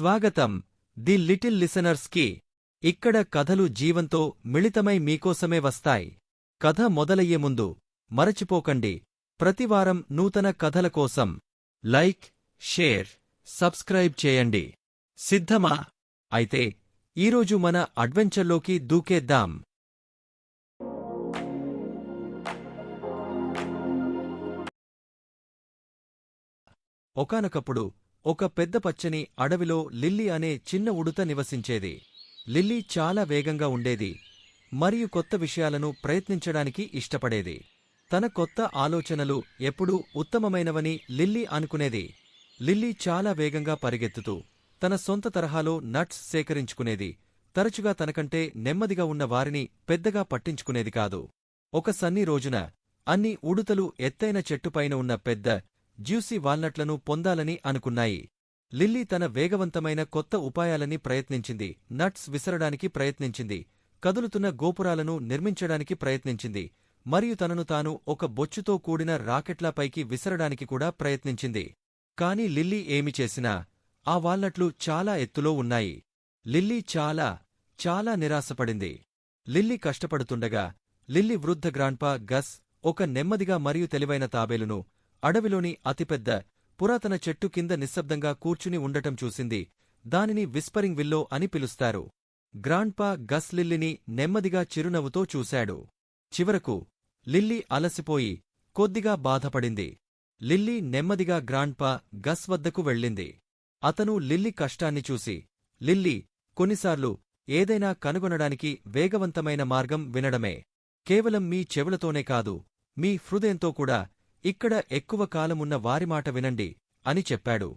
స్వాగతం. The little లిసనర్స్కి. ఇక్కడ కథలు జీవంతో మిళితమై మీకోసమే వస్తాయి. కథ మొదలయ్యే ముందు మరచిపోకండి. ప్రతివారం నూతన కథల కోసం లైక్ షేర్ సబ్స్క్రైబ్ చేయండి. సిద్ధమా? అయితే ఈరోజు మన అడ్వెంచర్లోకి దూకేద్దాం. ఒకనొకప్పుడు ఒక పెద్ద పచ్చని అడవిలో లిల్లీ అనే చిన్న ఉడుత నివసించేది. లిల్లీ చాలా వేగంగా ఉండేది మరియు కొత్త విషయాలను ప్రయత్నించడానికి ఇష్టపడేది. తన కొత్త ఆలోచనలు ఎప్పుడూ ఉత్తమమైనవని లిల్లీ అనుకునేది. లిల్లీ చాలా వేగంగా పరిగెత్తుతూ తన సొంత తరహాలో నట్స్ సేకరించుకునేది. తరచుగా తనకంటే నెమ్మదిగా ఉన్న వారిని పెద్దగా పట్టించుకునేది కాదు. ఒక సన్ని రోజున అన్ని ఉడుతలు ఎత్తైన చెట్టుపైన ఉన్న పెద్ద జ్యూసీ వాల్నట్లను పొందాలని అనుకున్నాయి. లిల్లీ తన వేగవంతమైన కొత్త ఉపాయాలని ప్రయత్నించింది. నట్స్ విసరడానికి ప్రయత్నించింది. కదులుతున్న గోపురాలను నిర్మించడానికి ప్రయత్నించింది. మరియు తనను తాను ఒక బొచ్చుతో కూడిన రాకెట్లపైకి విసరడానికి కూడా ప్రయత్నించింది. కాని లిల్లీ ఏమి చేసినా ఆ వాల్నట్లు చాలా ఎత్తులో ఉన్నాయి. లిల్లీ చాలా చాలా నిరాశపడింది. లిల్లీ కష్టపడుతుండగా లిల్లీ వృద్ధ గ్రాండ్పా గస్ ఒక నెమ్మదిగా మరియు తెలివైన తాబేలును అడవిలోని అతిపెద్ద పురాతన చెట్టు కింద నిశ్శబ్దంగా కూర్చుని ఉండటం చూసింది. దానిని విస్పరింగ్ విల్లో అని పిలుస్తారు. గ్రాండ్పా గస్ లిల్లిని నెమ్మదిగా చిరునవ్వుతో చూశాడు. చివరకు లిల్లీ అలసిపోయి కొద్దిగా బాధపడింది. లిల్లీ నెమ్మదిగా గ్రాండ్పా గస్ వద్దకు వెళ్ళింది. అతను లిల్లీ కష్టాన్ని చూసి లిల్లీ కొన్నిసార్లు ఏదైనా కనుగొనడానికి వేగవంతమైన మార్గం వినడమే. కేవలం మీ చెవులతోనే కాదు మీ హృదయంతో కూడా ఇక్కడ ఎక్కువ కాలమున్న వారి మాట వినండి అని చెప్పాడు.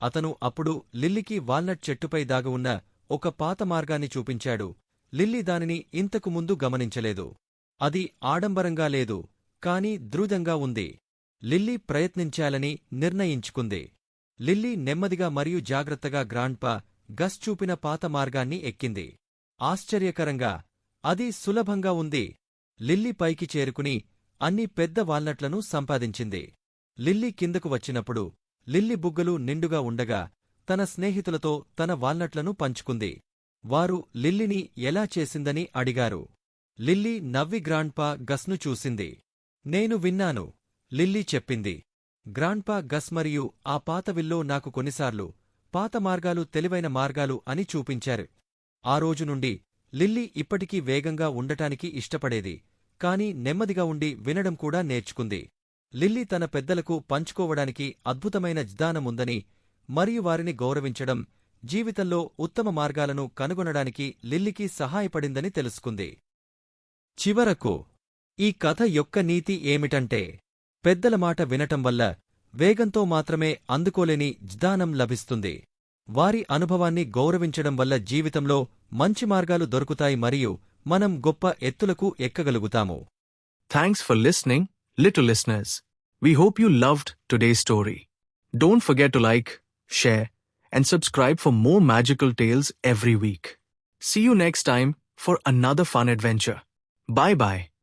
అతను అప్పుడు లిల్లీకి వాల్నట్ చెట్టుపై దాగి ఉన్న ఒక పాత మార్గాన్ని చూపించాడు. లిల్లీ దానిని ఇంతకు ముందు గమనించలేదు. అది ఆడంబరంగా లేదు కాని ద్రుతంగా ఉంది. లిల్లీ ప్రయత్నించాలని నిర్ణయించుకుంది. లిల్లీ నెమ్మదిగా మరియు జాగ్రత్తగా గ్రాండ్పా గస్ చూపిన పాత మార్గాన్ని ఎక్కింది. ఆశ్చర్యకరంగా అది సులభంగా ఉంది. లిల్లీ పైకి చేరుకుని అన్ని పెద్ద వాల్నట్లను సంపాదించింది. లిల్లీ కిందకు వచ్చినప్పుడు లిల్లీ బుగ్గలు నిండుగా ఉండగా తన స్నేహితులతో తన వాల్నట్లను పంచుకుంది. వారు లిల్లీని ఎలా చేసిందని అడిగారు. లిల్లీ నవ్వి గ్రాండ్పా గస్ను చూసింది. నేను విన్నాను లిల్లీ చెప్పింది. గ్రాండ్పా గస్ మరియు ఆ పాత విల్లో నాకు కొన్నిసార్లు పాత మార్గాలు తెలివైన మార్గాలు అని చూపించారు. ఆ రోజు నుండి లిల్లీ ఇప్పటికీ వేగంగా ఉండటానికి ఇష్టపడేది. కాని నెమ్మదిగా ఉండి వినడం కూడా నేర్చుకుంది. లిల్లీ తన పెద్దలకు పంచుకోవడానికి అద్భుతమైన జ్ఞానముందని మరియు వారిని గౌరవించడం జీవితంలో ఉత్తమ మార్గాలను కనుగొనడానికి లిల్లీకి సహాయపడిందని తెలుసుకుంది. చివరకు ఈ కథ యొక్క నీతి ఏమిటంటే పెద్దల మాట వినటం వల్ల వేగంతో మాత్రమే అందుకోలేని జ్ఞానం లభిస్తుంది. వారి అనుభవాన్ని గౌరవించడం వల్ల జీవితంలో మంచి మార్గాలు దొరుకుతాయి మరియు మనం గొప్ప ఎత్తులకు ఎక్కగలుగుతాము Thanks for listening, little listeners. We hope you loved today's story. Don't forget to like, share, and subscribe for more magical tales every week. See you next time for another fun adventure. Bye bye.